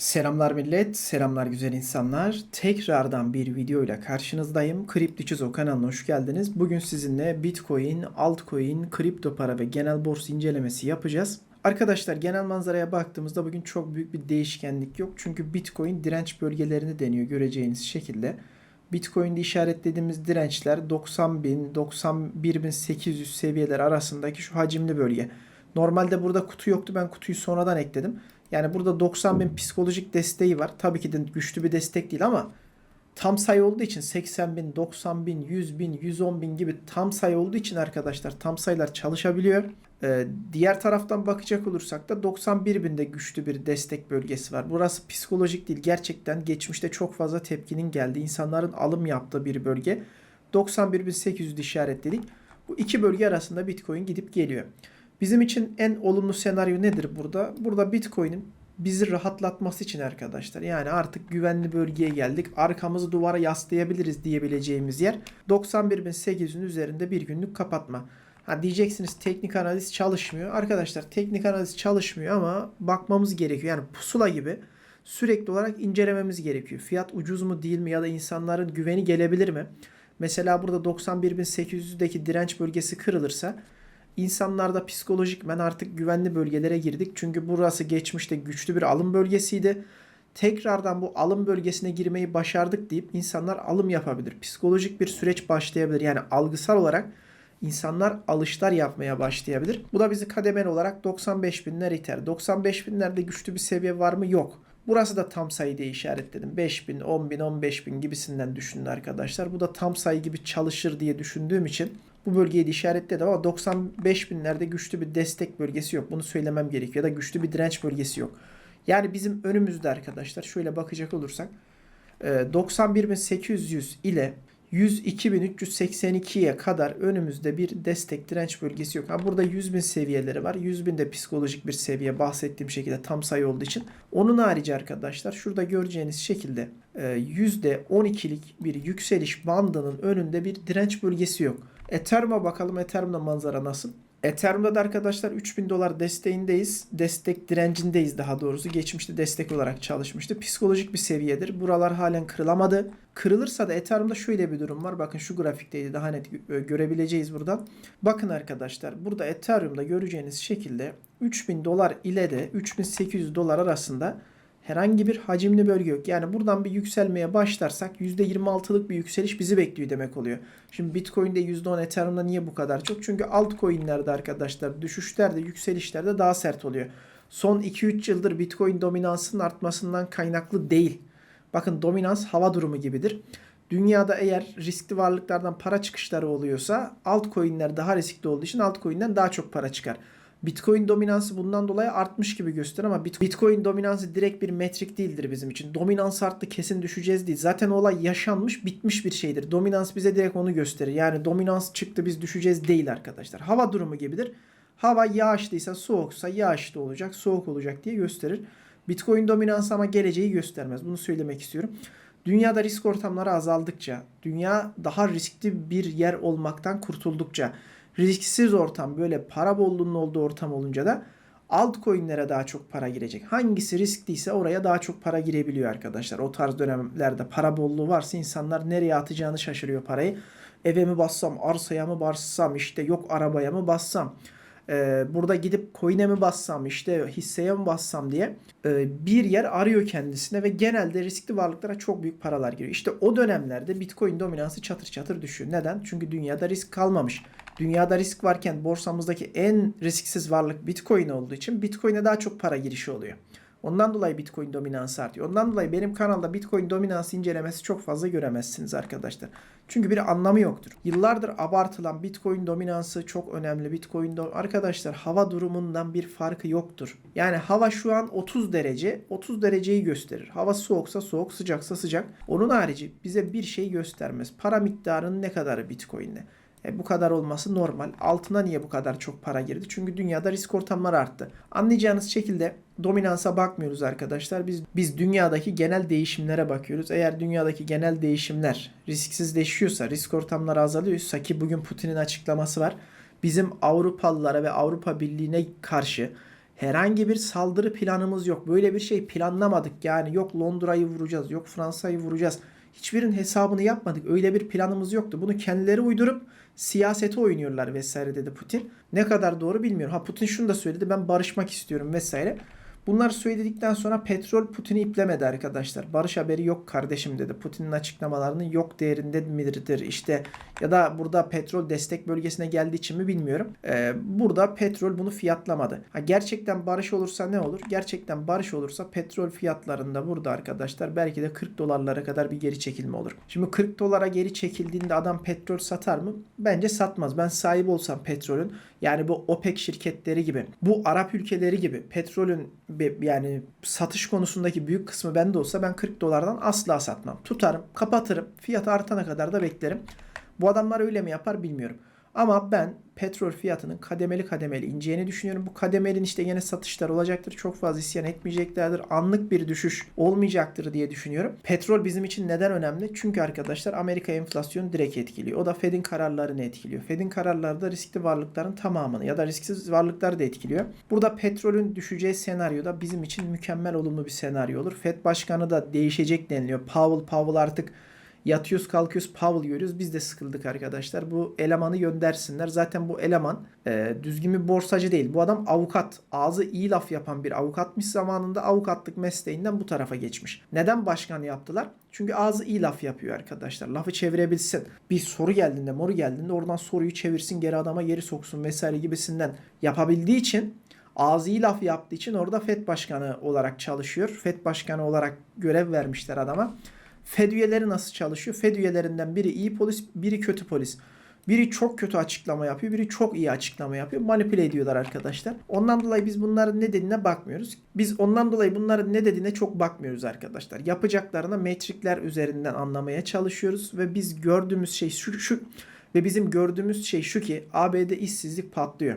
Selamlar millet, selamlar güzel insanlar. Tekrardan bir videoyla karşınızdayım. Kriptiçizo kanalına hoş geldiniz. Bugün sizinle Bitcoin, altcoin, kripto para ve genel borsa incelemesi yapacağız. Arkadaşlar genel manzaraya baktığımızda bugün çok büyük bir değişkenlik yok. Çünkü Bitcoin direnç bölgelerini deniyor göreceğiniz şekilde. Bitcoin'de işaretlediğimiz dirençler 90 bin, 91 bin 800 seviyeler arasındaki şu hacimli bölge. Normalde burada kutu yoktu. Ben kutuyu sonradan ekledim. Yani burada 90 bin psikolojik desteği var. Tabii ki de güçlü bir destek değil ama tam sayı olduğu için 80 bin, 90 bin, 100 bin, 110 bin gibi tam sayı olduğu için arkadaşlar tam sayılar çalışabiliyor. Ee, diğer taraftan bakacak olursak da 91 binde güçlü bir destek bölgesi var. Burası psikolojik değil. Gerçekten geçmişte çok fazla tepkinin geldiği, insanların alım yaptığı bir bölge. 91.800 işaretledik. Bu iki bölge arasında Bitcoin gidip geliyor. Bizim için en olumlu senaryo nedir burada? Burada Bitcoin'in bizi rahatlatması için arkadaşlar. Yani artık güvenli bölgeye geldik. Arkamızı duvara yaslayabiliriz diyebileceğimiz yer 91.800'ün üzerinde bir günlük kapatma. Ha diyeceksiniz teknik analiz çalışmıyor. Arkadaşlar teknik analiz çalışmıyor ama bakmamız gerekiyor. Yani pusula gibi sürekli olarak incelememiz gerekiyor. Fiyat ucuz mu değil mi ya da insanların güveni gelebilir mi? Mesela burada 91.800'deki direnç bölgesi kırılırsa İnsanlarda psikolojik ben artık güvenli bölgelere girdik. Çünkü burası geçmişte güçlü bir alım bölgesiydi. Tekrardan bu alım bölgesine girmeyi başardık deyip insanlar alım yapabilir. Psikolojik bir süreç başlayabilir. Yani algısal olarak insanlar alışlar yapmaya başlayabilir. Bu da bizi kademeli olarak 95 binler iter. 95 binlerde güçlü bir seviye var mı? Yok. Burası da tam sayı diye işaretledim. 5 bin, 10 bin, 15 bin gibisinden düşünün arkadaşlar. Bu da tam sayı gibi çalışır diye düşündüğüm için bu bölgeyi de işaretledim ama 95 binlerde güçlü bir destek bölgesi yok. Bunu söylemem gerekiyor. Ya da güçlü bir direnç bölgesi yok. Yani bizim önümüzde arkadaşlar şöyle bakacak olursak 91.800 ile 102.382'ye kadar önümüzde bir destek direnç bölgesi yok. Ha burada 100.000 seviyeleri var. 100.000 de psikolojik bir seviye bahsettiğim şekilde tam sayı olduğu için. Onun harici arkadaşlar şurada göreceğiniz şekilde %12'lik bir yükseliş bandının önünde bir direnç bölgesi yok. Ethereum'a bakalım. Ethereum'da manzara nasıl? Ethereum'da da arkadaşlar 3000 dolar desteğindeyiz. Destek direncindeyiz daha doğrusu. Geçmişte destek olarak çalışmıştı. Psikolojik bir seviyedir. Buralar halen kırılamadı. Kırılırsa da Ethereum'da şöyle bir durum var. Bakın şu grafikteydi daha net görebileceğiz buradan. Bakın arkadaşlar burada Ethereum'da göreceğiniz şekilde 3000 dolar ile de 3800 dolar arasında herhangi bir hacimli bölge yok. Yani buradan bir yükselmeye başlarsak %26'lık bir yükseliş bizi bekliyor demek oluyor. Şimdi Bitcoin'de %10 Ethereum'da niye bu kadar çok? Çünkü altcoin'lerde arkadaşlar düşüşlerde yükselişlerde daha sert oluyor. Son 2-3 yıldır Bitcoin dominansının artmasından kaynaklı değil. Bakın dominans hava durumu gibidir. Dünyada eğer riskli varlıklardan para çıkışları oluyorsa altcoin'ler daha riskli olduğu için altcoin'den daha çok para çıkar. Bitcoin dominansı bundan dolayı artmış gibi gösterir ama Bitcoin dominansı direkt bir metrik değildir bizim için. Dominans arttı kesin düşeceğiz değil. Zaten olay yaşanmış bitmiş bir şeydir. Dominans bize direkt onu gösterir. Yani dominans çıktı biz düşeceğiz değil arkadaşlar. Hava durumu gibidir. Hava yağışlıysa soğuksa yağışlı olacak soğuk olacak diye gösterir. Bitcoin dominansı ama geleceği göstermez. Bunu söylemek istiyorum. Dünyada risk ortamları azaldıkça, dünya daha riskli bir yer olmaktan kurtuldukça risksiz ortam böyle para bolluğunun olduğu ortam olunca da altcoin'lere daha çok para girecek. Hangisi riskliyse oraya daha çok para girebiliyor arkadaşlar. O tarz dönemlerde para bolluğu varsa insanlar nereye atacağını şaşırıyor parayı. Eve mi bassam, arsaya mı bassam, işte yok arabaya mı bassam, e, burada gidip coin'e mi bassam, işte hisseye mi bassam diye e, bir yer arıyor kendisine ve genelde riskli varlıklara çok büyük paralar giriyor. İşte o dönemlerde Bitcoin dominansı çatır çatır düşüyor. Neden? Çünkü dünyada risk kalmamış. Dünyada risk varken borsamızdaki en risksiz varlık Bitcoin olduğu için Bitcoin'e daha çok para girişi oluyor. Ondan dolayı Bitcoin dominansı artıyor. Ondan dolayı benim kanalda Bitcoin dominansı incelemesi çok fazla göremezsiniz arkadaşlar. Çünkü bir anlamı yoktur. Yıllardır abartılan Bitcoin dominansı çok önemli. Bitcoin do arkadaşlar hava durumundan bir farkı yoktur. Yani hava şu an 30 derece. 30 dereceyi gösterir. Hava soğuksa soğuk, sıcaksa sıcak. Onun harici bize bir şey göstermez. Para miktarının ne kadarı Bitcoin'de. E, bu kadar olması normal. Altına niye bu kadar çok para girdi? Çünkü dünyada risk ortamları arttı. Anlayacağınız şekilde dominansa bakmıyoruz arkadaşlar. Biz biz dünyadaki genel değişimlere bakıyoruz. Eğer dünyadaki genel değişimler risksizleşiyorsa, risk ortamları azalıyorsa ki bugün Putin'in açıklaması var. Bizim Avrupalılara ve Avrupa Birliği'ne karşı Herhangi bir saldırı planımız yok. Böyle bir şey planlamadık. Yani yok Londra'yı vuracağız, yok Fransa'yı vuracağız. Hiçbirinin hesabını yapmadık. Öyle bir planımız yoktu. Bunu kendileri uydurup siyasete oynuyorlar vesaire dedi Putin. Ne kadar doğru bilmiyorum. Ha Putin şunu da söyledi. Ben barışmak istiyorum vesaire. Bunlar söyledikten sonra petrol Putin'i iplemedi arkadaşlar. Barış haberi yok kardeşim dedi. Putin'in açıklamalarının yok değerinde midir işte ya da burada petrol destek bölgesine geldiği için mi bilmiyorum. Ee, burada petrol bunu fiyatlamadı. Ha, gerçekten barış olursa ne olur? Gerçekten barış olursa petrol fiyatlarında burada arkadaşlar belki de 40 dolarlara kadar bir geri çekilme olur. Şimdi 40 dolara geri çekildiğinde adam petrol satar mı? Bence satmaz. Ben sahip olsam petrolün yani bu OPEC şirketleri gibi bu Arap ülkeleri gibi petrolün yani satış konusundaki büyük kısmı bende olsa ben 40 dolardan asla satmam. Tutarım, kapatırım. Fiyat artana kadar da beklerim. Bu adamlar öyle mi yapar bilmiyorum. Ama ben petrol fiyatının kademeli kademeli ineceğini düşünüyorum. Bu kademelin işte yine satışlar olacaktır. Çok fazla isyan etmeyeceklerdir. Anlık bir düşüş olmayacaktır diye düşünüyorum. Petrol bizim için neden önemli? Çünkü arkadaşlar Amerika enflasyonu direkt etkiliyor. O da Fed'in kararlarını etkiliyor. Fed'in kararları da riskli varlıkların tamamını ya da risksiz varlıkları da etkiliyor. Burada petrolün düşeceği senaryo da bizim için mükemmel olumlu bir senaryo olur. Fed başkanı da değişecek deniliyor. Powell Powell artık Yatıyoruz kalkıyoruz Powell görüyoruz. Biz de sıkıldık arkadaşlar. Bu elemanı göndersinler. Zaten bu eleman e, düzgün bir borsacı değil. Bu adam avukat. Ağzı iyi laf yapan bir avukatmış zamanında avukatlık mesleğinden bu tarafa geçmiş. Neden başkan yaptılar? Çünkü ağzı iyi laf yapıyor arkadaşlar. Lafı çevirebilsin. Bir soru geldiğinde moru geldiğinde oradan soruyu çevirsin geri adama geri soksun vesaire gibisinden yapabildiği için ağzı iyi laf yaptığı için orada FED başkanı olarak çalışıyor. FED başkanı olarak görev vermişler adama. FED üyeleri nasıl çalışıyor? FED üyelerinden biri iyi polis, biri kötü polis. Biri çok kötü açıklama yapıyor, biri çok iyi açıklama yapıyor. Manipüle ediyorlar arkadaşlar. Ondan dolayı biz bunların ne dediğine bakmıyoruz. Biz ondan dolayı bunların ne dediğine çok bakmıyoruz arkadaşlar. Yapacaklarına metrikler üzerinden anlamaya çalışıyoruz ve biz gördüğümüz şey şu, şu ve bizim gördüğümüz şey şu ki ABD işsizlik patlıyor.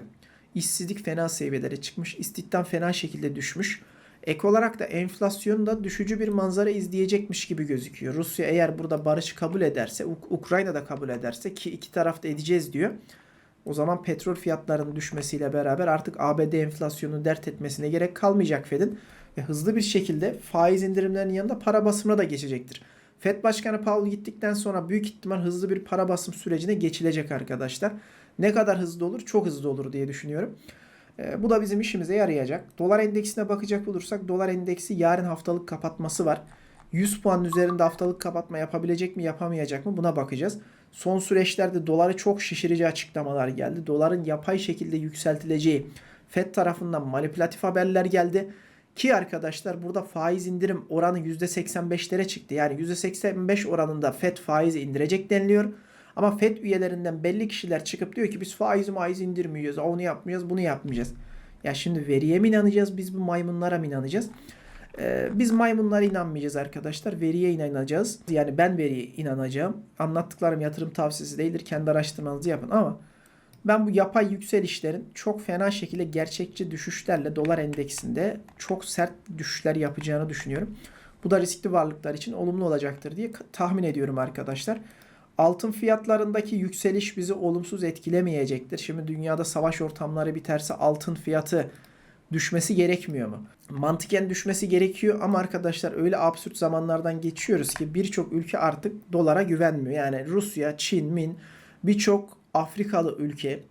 İşsizlik fena seviyelere çıkmış, istihdam fena şekilde düşmüş. Ek olarak da enflasyon da düşücü bir manzara izleyecekmiş gibi gözüküyor. Rusya eğer burada barış kabul ederse, Ukrayna da kabul ederse ki iki taraf da edeceğiz diyor. O zaman petrol fiyatlarının düşmesiyle beraber artık ABD enflasyonu dert etmesine gerek kalmayacak Fed'in ve hızlı bir şekilde faiz indirimlerinin yanında para basımına da geçecektir. Fed Başkanı Powell gittikten sonra büyük ihtimal hızlı bir para basım sürecine geçilecek arkadaşlar. Ne kadar hızlı olur? Çok hızlı olur diye düşünüyorum. E, bu da bizim işimize yarayacak. Dolar endeksine bakacak olursak dolar endeksi yarın haftalık kapatması var. 100 puan üzerinde haftalık kapatma yapabilecek mi yapamayacak mı buna bakacağız. Son süreçlerde doları çok şişirici açıklamalar geldi. Doların yapay şekilde yükseltileceği FED tarafından manipülatif haberler geldi. Ki arkadaşlar burada faiz indirim oranı %85'lere çıktı. Yani %85 oranında FED faizi indirecek deniliyor. Ama FED üyelerinden belli kişiler çıkıp diyor ki biz faiz maiz indirmiyoruz. Onu yapmayacağız, bunu yapmayacağız. Ya şimdi veriye mi inanacağız? Biz bu maymunlara mı inanacağız? Ee, biz maymunlara inanmayacağız arkadaşlar. Veriye inanacağız. Yani ben veriye inanacağım. Anlattıklarım yatırım tavsiyesi değildir. Kendi araştırmanızı yapın ama ben bu yapay yükselişlerin çok fena şekilde gerçekçi düşüşlerle dolar endeksinde çok sert düşüşler yapacağını düşünüyorum. Bu da riskli varlıklar için olumlu olacaktır diye tahmin ediyorum arkadaşlar. Altın fiyatlarındaki yükseliş bizi olumsuz etkilemeyecektir. Şimdi dünyada savaş ortamları biterse altın fiyatı düşmesi gerekmiyor mu? Mantıken düşmesi gerekiyor ama arkadaşlar öyle absürt zamanlardan geçiyoruz ki birçok ülke artık dolara güvenmiyor. Yani Rusya, Çin, Min birçok Afrikalı ülke,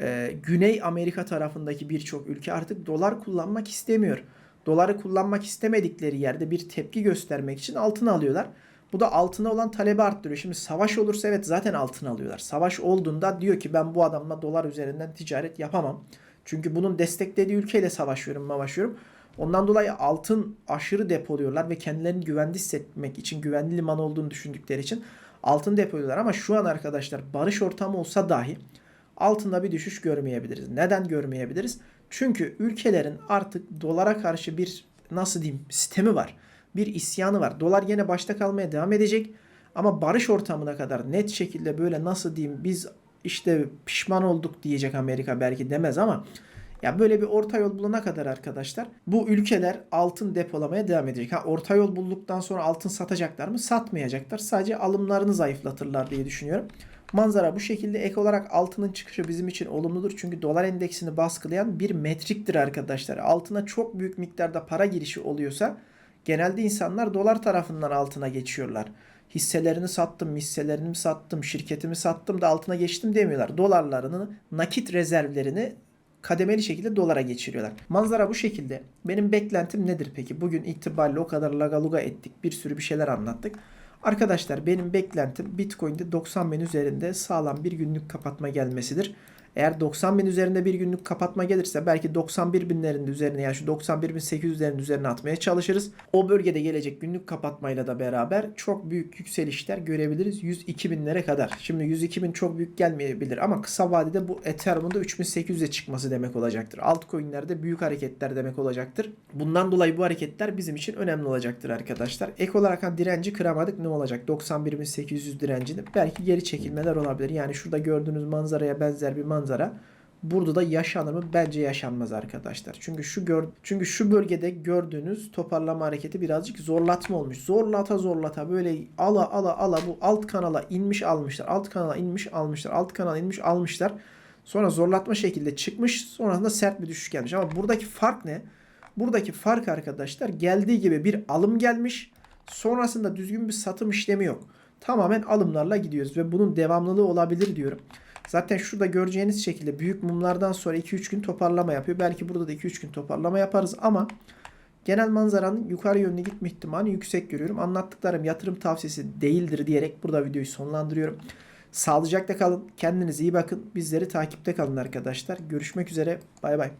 e, Güney Amerika tarafındaki birçok ülke artık dolar kullanmak istemiyor. Doları kullanmak istemedikleri yerde bir tepki göstermek için altın alıyorlar. Bu da altına olan talebi arttırıyor. Şimdi savaş olursa evet zaten altın alıyorlar. Savaş olduğunda diyor ki ben bu adamla dolar üzerinden ticaret yapamam. Çünkü bunun desteklediği ülkeyle savaşıyorum, mavaşıyorum. Ondan dolayı altın aşırı depoluyorlar ve kendilerini güvende hissetmek için, güvenli liman olduğunu düşündükleri için altın depoluyorlar. Ama şu an arkadaşlar barış ortamı olsa dahi altında bir düşüş görmeyebiliriz. Neden görmeyebiliriz? Çünkü ülkelerin artık dolara karşı bir nasıl diyeyim sistemi var bir isyanı var. Dolar yine başta kalmaya devam edecek. Ama barış ortamına kadar net şekilde böyle nasıl diyeyim biz işte pişman olduk diyecek Amerika belki demez ama ya böyle bir orta yol bulana kadar arkadaşlar bu ülkeler altın depolamaya devam edecek. Ha orta yol bulduktan sonra altın satacaklar mı? Satmayacaklar. Sadece alımlarını zayıflatırlar diye düşünüyorum. Manzara bu şekilde ek olarak altının çıkışı bizim için olumludur. Çünkü dolar endeksini baskılayan bir metriktir arkadaşlar. Altına çok büyük miktarda para girişi oluyorsa genelde insanlar dolar tarafından altına geçiyorlar. Hisselerini sattım, hisselerini sattım, şirketimi sattım da altına geçtim demiyorlar. Dolarlarını, nakit rezervlerini kademeli şekilde dolara geçiriyorlar. Manzara bu şekilde. Benim beklentim nedir peki? Bugün itibariyle o kadar lagaluga ettik. Bir sürü bir şeyler anlattık. Arkadaşlar benim beklentim Bitcoin'de 90 bin üzerinde sağlam bir günlük kapatma gelmesidir. Eğer 90 bin üzerinde bir günlük kapatma gelirse belki 91 binlerin üzerine yani şu 91 bin 800'lerin üzerine atmaya çalışırız. O bölgede gelecek günlük kapatmayla da beraber çok büyük yükselişler görebiliriz 102 binlere kadar. Şimdi 102 bin çok büyük gelmeyebilir ama kısa vadede bu Ethereum'un da 3800'e çıkması demek olacaktır. Altcoin'lerde büyük hareketler demek olacaktır. Bundan dolayı bu hareketler bizim için önemli olacaktır arkadaşlar. Ek olarak hani direnci kıramadık ne olacak? 91.800 direncini belki geri çekilmeler olabilir. Yani şurada gördüğünüz manzaraya benzer bir manzara burada da yaşanır mı? Bence yaşanmaz arkadaşlar. Çünkü şu gör çünkü şu bölgede gördüğünüz toparlama hareketi birazcık zorlatma olmuş. Zorlata zorlata böyle ala ala ala bu alt kanala inmiş almışlar. Alt kanala inmiş almışlar. Alt kanala inmiş almışlar. Sonra zorlatma şekilde çıkmış. Sonrasında sert bir düşüş gelmiş. Ama buradaki fark ne? Buradaki fark arkadaşlar geldiği gibi bir alım gelmiş. Sonrasında düzgün bir satım işlemi yok. Tamamen alımlarla gidiyoruz ve bunun devamlılığı olabilir diyorum. Zaten şurada göreceğiniz şekilde büyük mumlardan sonra 2-3 gün toparlama yapıyor. Belki burada da 2-3 gün toparlama yaparız ama genel manzaranın yukarı yönlü gitme ihtimali yüksek görüyorum. Anlattıklarım yatırım tavsiyesi değildir diyerek burada videoyu sonlandırıyorum. Sağlıcakla kalın. Kendinize iyi bakın. Bizleri takipte kalın arkadaşlar. Görüşmek üzere. Bay bay.